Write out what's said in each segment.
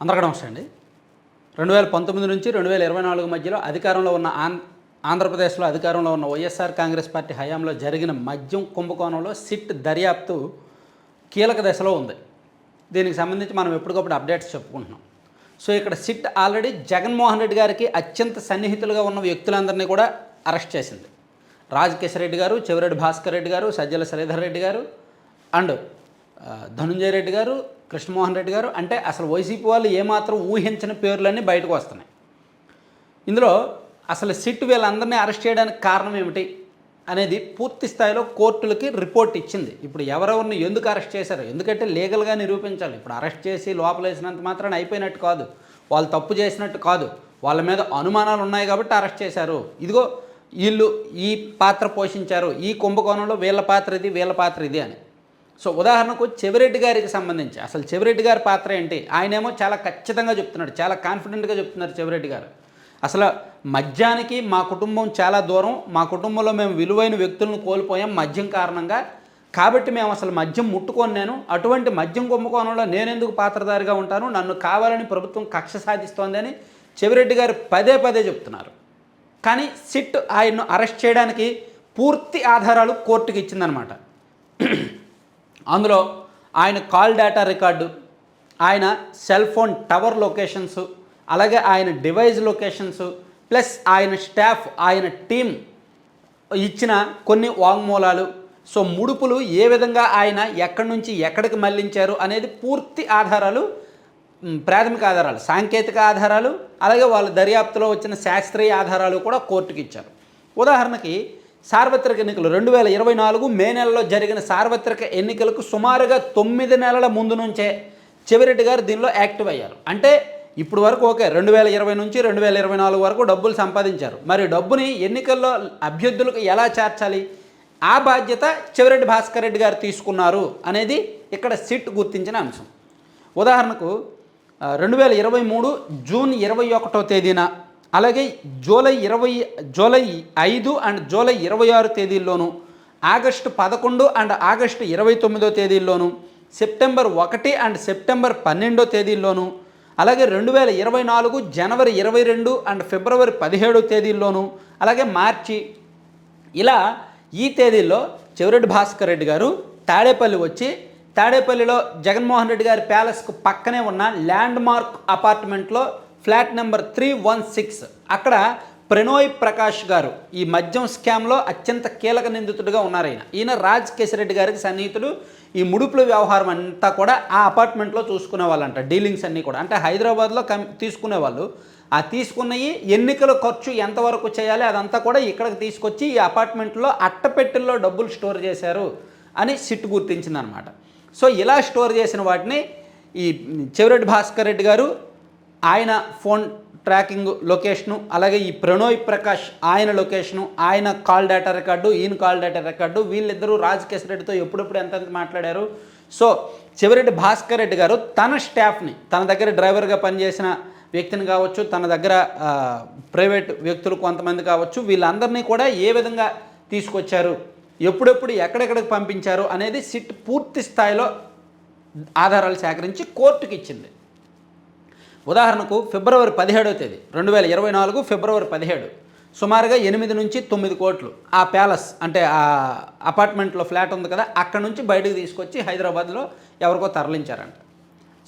అందరికీ నమస్తే అండి. రెండు వేల పంతొమ్మిది నుంచి రెండు వేల ఇరవై నాలుగు మధ్యలో అధికారంలో ఉన్న ఆంధ్ర ఆంధ్రప్రదేశ్లో అధికారంలో ఉన్న వైఎస్ఆర్ కాంగ్రెస్ పార్టీ హయాంలో జరిగిన మద్యం కుంభకోణంలో సిట్ దర్యాప్తు కీలక దశలో ఉంది. దీనికి సంబంధించి మనం ఎప్పటికప్పుడు అప్డేట్స్ చెప్పుకుంటున్నాం. సో ఇక్కడ సిట్ ఆల్రెడీ జగన్మోహన్ రెడ్డి గారికి అత్యంత సన్నిహితులుగా ఉన్న వ్యక్తులందరినీ కూడా అరెస్ట్ చేసింది. రాజకేశ్వర రెడ్డి గారు చెవిరెడ్డి భాస్కర్ రెడ్డి గారు సజ్జల శ్రీధర్ రెడ్డి గారు అండ్ ధనుంజయ రెడ్డి గారు కృష్ణమోహన్ రెడ్డి గారు అంటే అసలు వైసీపీ వాళ్ళు ఏమాత్రం ఊహించని పేర్లన్నీ బయటకు వస్తున్నాయి. ఇందులో అసలు సిట్ వీళ్ళందరినీ అరెస్ట్ చేయడానికి కారణం ఏమిటి అనేది పూర్తి స్థాయిలో కోర్టులకి రిపోర్ట్ ఇచ్చింది. ఇప్పుడు ఎవరెవరిని ఎందుకు అరెస్ట్ చేశారు? ఎందుకంటే లీగల్గా నిరూపించాలి. ఇప్పుడు అరెస్ట్ చేసి లోపలేసినంత మాత్రాన్ని అయిపోయినట్టు కాదు. వాళ్ళు తప్పు చేసినట్టు కాదు. వాళ్ళ మీద అనుమానాలు ఉన్నాయి కాబట్టి అరెస్ట్ చేశారు. ఇదిగో వీళ్ళు ఈ పాత్ర పోషించారు. ఈ కుంభకోణంలో వీళ్ళ పాత్ర ఇది వీళ్ళ పాత్ర ఇది అని. సో ఉదాహరణకు చెవిరెడ్డి గారికి సంబంధించి అసలు చెవిరెడ్డి గారి పాత్ర ఏంటి? ఆయనేమో చాలా ఖచ్చితంగా చెప్తున్నాడు చాలా కాన్ఫిడెంట్గా చెప్తున్నారు చెవిరెడ్డి గారు. అసలు మద్యానికి మా కుటుంబం చాలా దూరం మా కుటుంబంలో మేము విలువైన వ్యక్తులను కోల్పోయాం మద్యం కారణంగా. కాబట్టి మేము అసలు మద్యం ముట్టుకొని నేను అటువంటి మద్యం కుంభకోణంలో నేనెందుకు పాత్రధారిగా ఉంటాను నన్ను కావాలని ప్రభుత్వం కక్ష సాధిస్తోంది అని చెవిరెడ్డి గారు పదే పదే చెప్తున్నారు. కానీ సిట్ ఆయన్ను అరెస్ట్ చేయడానికి పూర్తి ఆధారాలు కోర్టుకి ఇచ్చిందనమాట. అందులో ఆయన కాల్ డేటా రికార్డు ఆయన సెల్ ఫోన్ టవర్ లొకేషన్స్ అలాగే ఆయన డివైస్ లొకేషన్స్ ప్లస్ ఆయన స్టాఫ్ ఆయన టీం ఇచ్చిన కొన్ని వాంగ్మూలాలు. సో ముడుపులు ఏ విధంగా ఆయన ఎక్కడి నుంచి ఎక్కడికి మళ్ళించారు అనేది పూర్తి ఆధారాలు ప్రాథమిక ఆధారాలు సాంకేతిక ఆధారాలు అలాగే వాళ్ళ దర్యాప్తులో వచ్చిన శాస్త్రీయ ఆధారాలు కూడా కోర్టుకి ఇచ్చారు ఉదాహరణకి సార్వత్రిక ఎన్నికలు రెండు వేల ఇరవై నాలుగు మే నెలలో జరిగిన సార్వత్రిక ఎన్నికలకు సుమారుగా తొమ్మిది నెలల ముందు నుంచే చెవిరెడ్డి గారు దీనిలో యాక్టివ్ అయ్యారు. అంటే ఇప్పుడు వరకు ఓకే రెండు వేల ఇరవై నుంచి రెండు వేల ఇరవై నాలుగు వరకు డబ్బులు సంపాదించారు. మరి డబ్బుని ఎన్నికల్లో అభ్యర్థులకు ఎలా చేర్చాలి? ఆ బాధ్యత చెవిరెడ్డి భాస్కర్ రెడ్డి గారు తీసుకున్నారు అనేది ఇక్కడ సిట్ గుర్తించిన అంశం. ఉదాహరణకు రెండు వేల ఇరవై మూడు జూన్ ఇరవై ఒకటో తేదీన అలాగే జూలై ఇరవై జూలై ఐదు అండ్ జూలై ఇరవై ఆరు తేదీల్లోనూ ఆగస్టు పదకొండు అండ్ ఆగస్టు ఇరవై తొమ్మిదో తేదీల్లోనూ సెప్టెంబర్ ఒకటి అండ్ సెప్టెంబర్ పన్నెండో తేదీల్లోనూ అలాగే రెండు వేల ఇరవై నాలుగు జనవరి ఇరవై రెండు అండ్ ఫిబ్రవరి పదిహేడో తేదీల్లోనూ అలాగే మార్చి ఇలా ఈ తేదీల్లో చెవిరెడ్డి భాస్కర్ రెడ్డి గారు తాడేపల్లి వచ్చి తాడేపల్లిలో జగన్మోహన్ రెడ్డి గారి ప్యాలెస్కు పక్కనే ఉన్న ల్యాండ్ మార్క్ అపార్ట్మెంట్లో flat number three one six. అక్కడ ప్రణోయ్ ప్రకాష్ గారు ఈ మద్యం స్కామ్లో అత్యంత కీలక నిందితుడిగా ఉన్నారు ఈయన ఈయన రాజ్ కేశరెడ్డి గారికి సన్నిహితుడు ఈ ముడుపుల వ్యవహారం అంతా కూడా ఆ అపార్ట్మెంట్లో చూసుకునే వాళ్ళంట డీలింగ్స్ అన్నీ కూడా. అంటే హైదరాబాద్లో కం తీసుకునేవాళ్ళు ఆ తీసుకున్నవి ఎన్నికల ఖర్చు ఎంతవరకు చేయాలి అదంతా కూడా ఇక్కడికి తీసుకొచ్చి ఈ అపార్ట్మెంట్లో అట్టపెట్టెల్లో డబ్బులు స్టోర్ చేశారు అని సిట్ గుర్తించిందనమాట. సో ఇలా స్టోర్ చేసిన వాటిని ఈ చెవిరెడ్డి భాస్కర్ రెడ్డి గారు ఆయన ఫోన్ ట్రాకింగ్ లొకేషను అలాగే ఈ ప్రణోయ్ ప్రకాష్ ఆయన లొకేషను ఆయన కాల్ డేటా రికార్డు ఈయన కాల్ డేటా రికార్డు వీళ్ళిద్దరూ రాజ్ రెడ్డితో ఎప్పుడెప్పుడు ఎంతెంత మాట్లాడారు. సో చివరెడ్డి భాస్కర్ రెడ్డి గారు తన స్టాఫ్ని తన దగ్గర డ్రైవర్గా పనిచేసిన వ్యక్తిని కావచ్చు తన దగ్గర ప్రైవేట్ వ్యక్తులు కొంతమంది కావచ్చు వీళ్ళందరినీ కూడా ఏ విధంగా తీసుకొచ్చారు ఎప్పుడెప్పుడు ఎక్కడెక్కడికి పంపించారు అనేది సిట్ పూర్తి స్థాయిలో ఆధారాలు సేకరించి కోర్టుకి ఇచ్చింది ఉదాహరణకు ఫిబ్రవరి పదిహేడవ తేదీ రెండు వేల ఇరవై నాలుగు ఫిబ్రవరి పదిహేడు. సుమారుగా ఎనిమిది నుంచి తొమ్మిది కోట్లు. ఆ ప్యాలెస్ అంటే ఆ అపార్ట్మెంట్లో ఫ్లాట్ ఉంది కదా అక్కడ నుంచి బయటకు తీసుకొచ్చి హైదరాబాద్లో ఎవరికో తరలించారంట.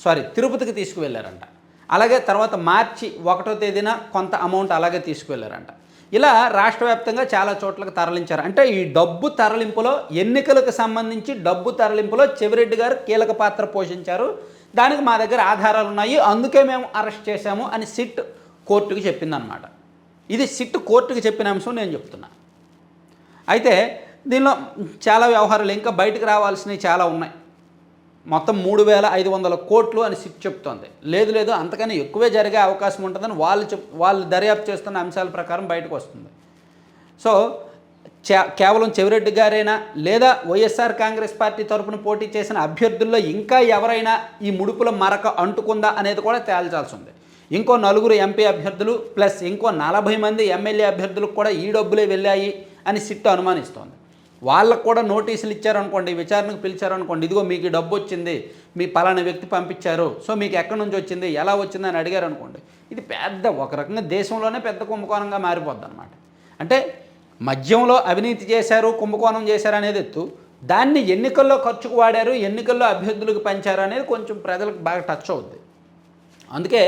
సారీ తిరుపతికి తీసుకువెళ్ళారంట. అలాగే తర్వాత మార్చి ఒకటో తేదీన కొంత అమౌంట్ అలాగే తీసుకువెళ్ళారంట. ఇలా రాష్ట్ర వ్యాప్తంగా చాలా చోట్లకు తరలించారు. అంటే ఈ డబ్బు తరలింపులో ఎన్నికలకు సంబంధించి డబ్బు తరలింపులో చెవిరెడ్డి గారు కీలక పాత్ర పోషించారు. దానికి మా దగ్గర ఆధారాలు ఉన్నాయి. అందుకే మేము అరెస్ట్ చేశాము అని సిట్ కోర్టుకి చెప్పిందనమాట ఇది సిట్ కోర్టుకి చెప్పిన అంశం నేను చెప్తున్నా. అయితే దీనిలో చాలా వ్యవహారాలు ఇంకా బయటకు రావాల్సినవి చాలా ఉన్నాయి. మొత్తం మూడు వేల ఐదు వందల కోట్లు అని సిట్ చెప్తోంది. లేదు లేదు అంతకన్నా ఎక్కువే జరిగే అవకాశం ఉంటుందని వాళ్ళు చెప్ వాళ్ళు దర్యాప్తు చేస్తున్న అంశాల ప్రకారం బయటకు వస్తుంది. సో కేవలం చెవిరెడ్డి గారైనా? లేదా వైఎస్ఆర్ కాంగ్రెస్ పార్టీ తరపున పోటీ చేసిన అభ్యర్థుల్లో ఇంకా ఎవరైనా ఈ ముడుపుల మరక అంటుకుందా అనేది కూడా తేల్చాల్సి ఉంది ఇంకో నలుగురు ఎంపీ అభ్యర్థులు ప్లస్ ఇంకో నలభై మంది ఎమ్మెల్యే అభ్యర్థులకు కూడా ఈ డబ్బులే వెళ్ళాయి అని సిట్ అనుమానిస్తోంది. వాళ్ళకు కూడా నోటీసులు ఇచ్చారనుకోండి విచారణకు పిలిచారనుకోండి ఇదిగో మీకు డబ్బు వచ్చింది మీ పలానా వ్యక్తి పంపించారు సో మీకు ఎక్కడి నుంచి వచ్చింది ఎలా వచ్చింది అని అడిగారు అనుకోండి ఇది పెద్ద ఒక రకంగా దేశంలోనే పెద్ద కుంభకోణంగా మారిపోద్ది అనమాట అంటే మద్యంలో అవినీతి చేశారు కుంభకోణం చేశారు అనేది ఎత్తు. దాన్ని ఎన్నికల్లో ఖర్చుకు వాడారు ఎన్నికల్లో అభ్యర్థులకు పంచారు అనేది కొంచెం ప్రజలకు బాగా టచ్ అవుద్ది. అందుకే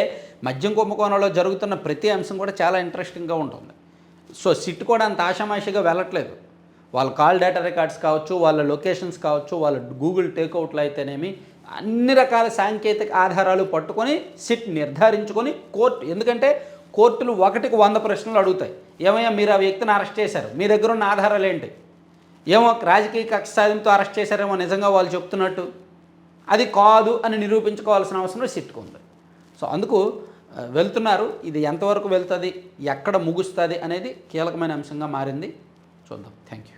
మద్యం కుంభకోణంలో జరుగుతున్న ప్రతి అంశం కూడా చాలా ఇంట్రెస్టింగ్గా ఉంటుంది. సో సిట్ కూడా అంత ఆషామాషిగా వెళ్ళట్లేదు. వాళ్ళ కాల్ డేటా రికార్డ్స్ కావచ్చు వాళ్ళ లొకేషన్స్ కావచ్చు వాళ్ళ గూగుల్ టేక్అవుట్లు అయితేనేమి అన్ని రకాల సాంకేతిక ఆధారాలు పట్టుకొని సిట్ నిర్ధారించుకొని కోర్టు ఎందుకంటే కోర్టులు ఒకటికి వంద ప్రశ్నలు అడుగుతాయి. ఏమయ్యా మీరు ఆ వ్యక్తిని అరెస్ట్ చేశారు? మీ దగ్గర ఉన్న ఆధారాలు ఏంటి? ఏమో రాజకీయ కక్ష సాధంతో అరెస్ట్ చేశారేమో నిజంగా వాళ్ళు చెప్తున్నట్టు. అది కాదు అని నిరూపించుకోవాల్సిన అవసరం సిట్కు ఉంది. సో అందుకు వెళ్తున్నారు. ఇది ఎంతవరకు వెళ్తుంది? ఎక్కడ ముగుస్తుంది? అనేది కీలకమైన అంశంగా మారింది. చూద్దాం. Thank you